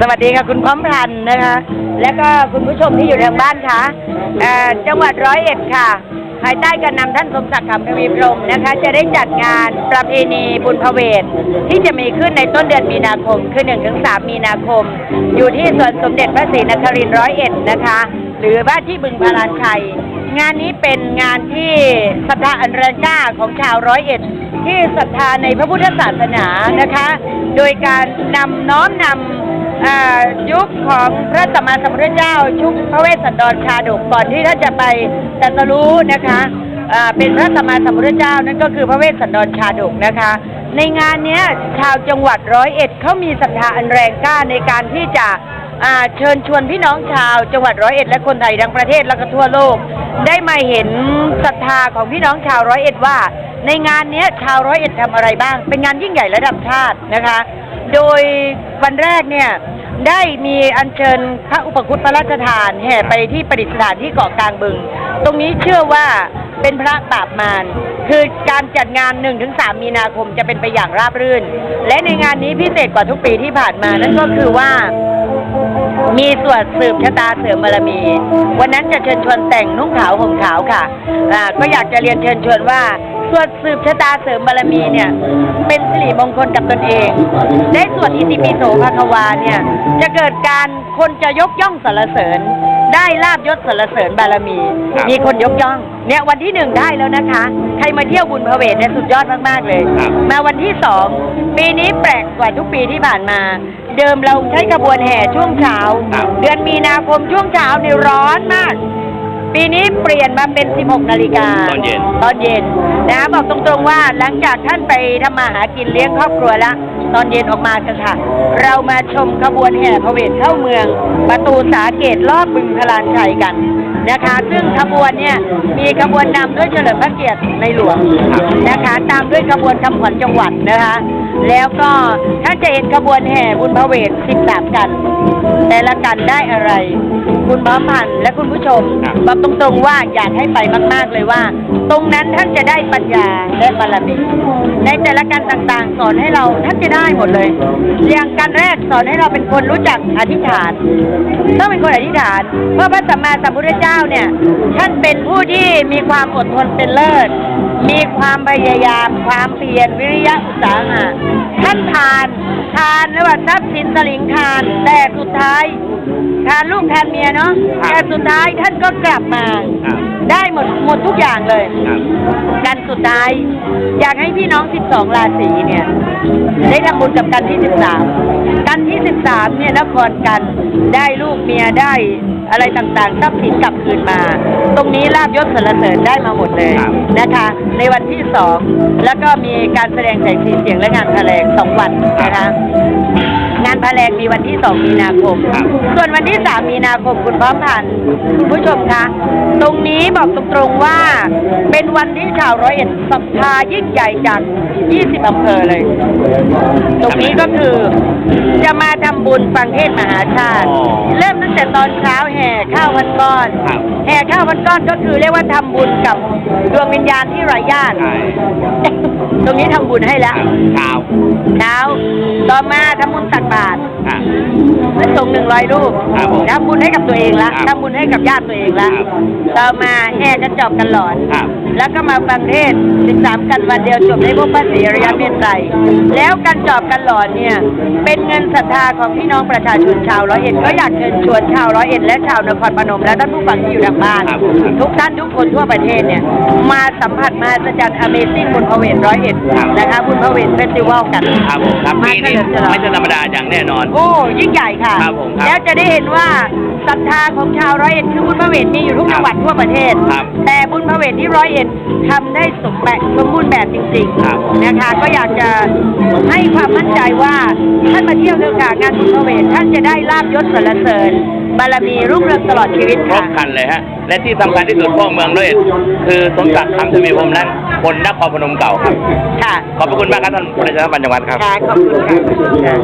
สวัสดีค่ะคุณพร้อมพันธ์นะคะ และก็คุณผู้ชมที่อยู่ทางบ้านคะเอ่อจังหวัดร้อยเอ็ดค่ะ ภายใต้การนำท่านสมศักดิ์คำทวีพรหมนะคะ จะได้จัดงานประเพณีบุญพเวทที่จะมีขึ้นในต้นเดือนมีนาคม คือ1ถึง3มีนาคม อยู่ที่สวนสมเด็จพระศรีนครินทร์ร้อยเอ็ดนะคะ หรือว่าที่บึงพลานชัย งานนี้เป็นงานที่ศรัทธาอันแรงกล้าของชาวร้อยเอ็ด ที่ศรัทธาในพระพุทธศาสนานะคะ โดยการนำน้อมนำยุคของพระสัมมาสัมพุทธเจ้าชุกพระเวสสันดรชาดกก่อนที่ท่านจะไปตรัสรู้นะคะเป็นพระสัมมาสัมพุทธเจ้านั่นก็คือพระเวสสันดรชาดกนะคะ ในงานนี้ชาวจังหวัดร้อยเอ็ดเขามีศรัทธาอันแรงกล้าในการที่จะ อ่าเชิญชวนพี่น้องชาว จังหวัดร้อยเอ็ดและคนไทยทั้งประเทศและก็ทั่วโลก ได้มาเห็นศรัทธาของพี่น้องชาวร้อยเอ็ดว่า ในงานเนี้ยชาวร้อยเอ็ดทำอะไรบ้าง เป็นงานยิ่งใหญ่ระดับชาตินะคะ โดยวันแรกเนี่ยได้มีอัญเชิญพระอุปคุตพระราชทานแห่ไปที่ประดิษฐานที่เกาะกลางบึง ตรงนี้เชื่อว่าเป็นพระปราบมารคือการจัดงาน 1-3 มีนาคมจะเป็นไปอย่างราบรื่น และในงานนี้พิเศษกว่าทุกปีที่ผ่านมานั่นก็คือว่า มีสวดสืบชะตาเสริมบารมี วันนั้นจะเชิญชวนแต่งนุ่งขาวห่มขาวค่ะอ่าก็อยากจะเรียนเชิญชวนว่าสวดสืบชะตาเสริมบารมีเนี่ย เป็นสิริมงคลกับตนเอง ได้สวดอิติปิโสภควาเนี่ย จะเกิดการคนจะยกย่องสรรเสริญ ได้ลาบยศสรรเสริญบารมี ครับ มีคนยกย่อง เนี่ยวันที่หนึ่งได้แล้วนะคะ ใครมาเที่ยวบุญพระเวทเนี่ยสุดยอดมากๆเลย ครับ มาวันที่สองปีนี้แปลกกว่าทุกปีที่ผ่านมา เดิมเราใช้กระบวนแห่ช่วงเช้า ครับ เดือนมีนาคมช่วงเช้านี่ร้อนมาก ปีนี้เปลี่ยนมาเป็น 16 นาฬิกาตอนเย็น ตอนเย็นนะบอกตรงๆว่าหลังจากท่านไปทำมาหากินเลี้ยงครอบครัวแล้ว ตอนเย็นออกมากันค่ะ เรามาชมขบวนแห่พระเวทเข้าเมือง ประตูสาเกตรอบบึงพลานชัยกันนะคะ ซึ่งขบวนเนี่ยมีขบวนนำด้วยเฉลิมพระเกียรติในหลวงนะคะ ตามด้วยขบวนคำขวัญจังหวัดนะคะ แล้วก็ถ้าจะเห็นขบวนแห่บุญพระเวท13 กัน แต่ละกันได้อะไร คุณพร้อมพันธ์และคุณผู้ชมครับบอกตรงๆว่าอยากให้ไปมาก ๆ เลยว่า ตรงนั้นท่านจะได้ปัญญาและบารมีในแต่ละการต่างๆ สอนให้เราท่านจะได้หมดเลยอย่างการแรกสอนให้เราเป็นคนรู้จักอธิษฐาน ต้องเป็นคนอธิษฐาน เพราะพระสัมมาสัมพุทธเจ้าเนี่ย ท่านเป็นผู้ที่มีความอดทนเป็นเลิศ มีความพยายามความเพียรวิริยะอุตสาหะท่านทาน ทานไม่ว่าทรัพย์สินสลิงทาน แต่สุดท้าย ทานลูกทานเมียเนาะครับแต่สุดท้ายท่านก็กลับมา ครับ ได้หมดหมดทุกอย่างเลย ครับ กันสุดท้าย อยากให้พี่น้อง 12 ราศีเนี่ย ได้ทำบุญกับกันที่ 13 กันที่ 13 เนี่ยนครกันได้ลูกเมียได้อะไรต่างๆทรัพย์สินกลับคืนมา ตรงนี้ลาบยศสรรเสริญได้มาหมดเลยครับ นะคะใน วันที่สองแล้วก็มีการแสดงแสงสีเสียงและงานแถลงสองวันนะคะงานพาแรงมีวันที่2มีนาคมครับส่วนวันที่3มีนาคมคุณพร้อมพันธ์คุณผู้ชมคะ ตรงนี้บอกตรงๆว่า เป็นวันที่ชาวร้อยเอ็ดศรัทธายิ่งใหญ่จาก 20อำเภอเลย ตรงนี้ก็คือจะมาทำบุญฟังเทศน์มหาชาติอ๋อเริ่มตั้งแต่ตอนเช้าแห่ข้าวพันก้อนครับแห่ข้าวพันก้อนก็คือเรียกว่าทำบุญกับดวงวิญญาณที่ไร้ญาติ ใช่ตรงนี้ทำบุญให้แล้วเช้าเช้า ต่อมาทำบุญตักบาตรอะ พระสงฆ์หนึ่งร้อยรูปครับผมทำบุญให้กับตัวเองละครับทำบุญให้กับญาติตัวเองละครับ ต่อมาแห่กันจอบกันหลอน ครับ แล้วก็มาฟังเทศน์13 กันวันเดียวจบในพวกพระศรีอริยเมตไตรแล้วกันจอบกันหลอนเนี่ย เป็นเงินศรัทธาของพี่น้องประชาชนชาวร้อยเอ็ดก็อยากเชิญชวนชาวร้อยเอ็ดและชาวนครพนมและท่านผู้ฟังที่อยู่ทางบ้าน ครับทุกท่านทุกคนทั่วประเทศเนี่ย มาสัมผัสมาสัจจรรย์ Amazing บุญพระเวทร้อยเอ็ดครับ นะคะบุญพระเวทเฟสติวัลกัน ครับผมครับมาปีนี้เฉลิมฉลอง ไม่ใช่ธรรมดาอย่างแน่นอน โอ้ ยิ่งใหญ่ค่ะ ครับผมครับแล้วจะได้เห็นว่าศรัทธาของชาวร้อยเอ็ดคือบุญพระเวทมีอยู่ทุกจังหวัดทั่วประเทศ ครับแต่บุญพระเวทที่ร้อยเอ็ดทำได้สมแบบสมบูรณ์แบบจริงครับ ๆนะคะก็อยากจะให้ความมั่นใจว่าท่านมาเที่ยวเรื่องการงานบุญพระเวทท่านจะได้ลาบยศสรรเสริญ บารมีรุ่งเรืองตลอดชีวิตครค่ะ บครันเลยฮะ และที่สำคัญที่สุดพวกเมืองด้วย คือสมศักดิ์คำทวีพรหมนั้นคนนครพนมเก่าครับ ค่ะ ขอบพระคุณมากครับท่านประชาสัมพันธ์จังหวัดครับ ค่ะ ขอบคุณค่ะ